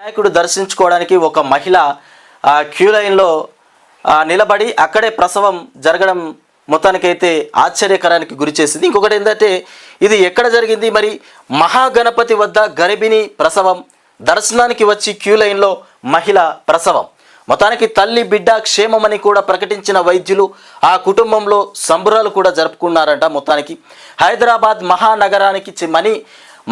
వినాయకుడు దర్శించుకోవడానికి ఒక మహిళ క్యూ లైన్లో నిలబడి అక్కడే ప్రసవం జరగడం మొత్తానికైతే ఆశ్చర్యకరానికి గురి చేసింది. ఇంకొకటి ఏంటంటే ఇది ఎక్కడ జరిగింది? మరి మహాగణపతి వద్ద గర్భిణి ప్రసవం దర్శనానికి వచ్చి క్యూ లైన్లో మహిళ ప్రసవం. మొత్తానికి తల్లి బిడ్డ క్షేమమని కూడా ప్రకటించిన వైద్యులు ఆ కుటుంబంలో సంబురాలు కూడా జరుపుకున్నారంట మొత్తానికి. హైదరాబాద్ మహానగరానికి మణి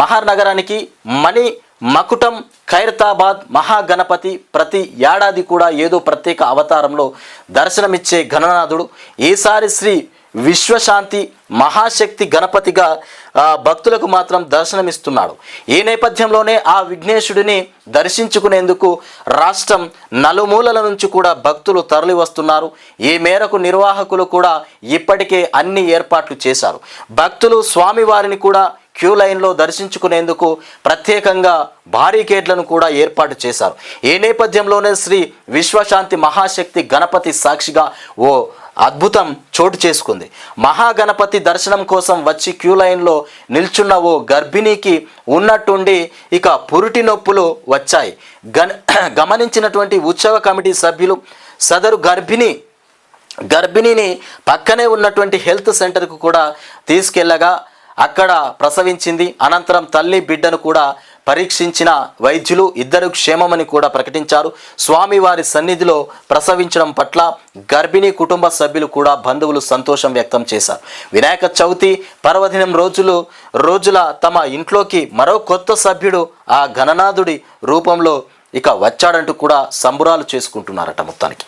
మహానగరానికి మణి మకుటం ఖైరతాబాద్ మహాగణపతి ప్రతి ఏడాది కూడా ఏదో ప్రత్యేక అవతారంలో దర్శనమిచ్చే గణనాథుడు. ఈసారి శ్రీ విశ్వశాంతి మహాశక్తి గణపతిగా భక్తులకు మాత్రం దర్శనమిస్తున్నాడు. ఈ నేపథ్యంలోనే ఆ విఘ్నేశుడిని దర్శించుకునేందుకు రాష్ట్రం నలుమూలల నుంచి కూడా భక్తులు తరలి వస్తున్నారు ఈ మేరకు నిర్వాహకులు కూడా ఇప్పటికే అన్ని ఏర్పాట్లు చేశారు. భక్తులు స్వామివారిని కూడా క్యూ లైన్లో దర్శించుకునేందుకు ప్రత్యేకంగా బారికేడ్లను కూడా ఏర్పాటు చేశారు. ఈ నేపథ్యంలోనే శ్రీ విశ్వశాంతి మహాశక్తి గణపతి సాక్షిగా ఓ అద్భుతం చోటు చేసుకుంది. మహాగణపతి దర్శనం కోసం వచ్చి క్యూ లైన్లో నిల్చున్న ఓ గర్భిణికి ఉన్నట్టుండి ఇక పురిటి నొప్పులు వచ్చాయి. గమనించినటువంటి ఉత్సవ కమిటీ సభ్యులు సదరు గర్భిణి గర్భిణిని పక్కనే ఉన్నటువంటి హెల్త్ సెంటర్కు కూడా తీసుకెళ్ళగా అక్కడ ప్రసవించింది. అనంతరం తల్లి బిడ్డను కూడా పరీక్షించిన వైద్యులు ఇద్దరు క్షేమమని కూడా ప్రకటించారు. స్వామివారి సన్నిధిలో ప్రసవించడం పట్ల గర్భిణీ కుటుంబ సభ్యులు కూడా బంధువులు సంతోషం వ్యక్తం చేశారు. వినాయక చవితి పర్వదినం రోజులు రోజుల తమ ఇంట్లోకి మరో కొత్త సభ్యుడు ఆ గణనాథుడి రూపంలో ఇక వచ్చాడంటూ కూడా సంబురాలు చేసుకుంటున్నారట మొత్తానికి.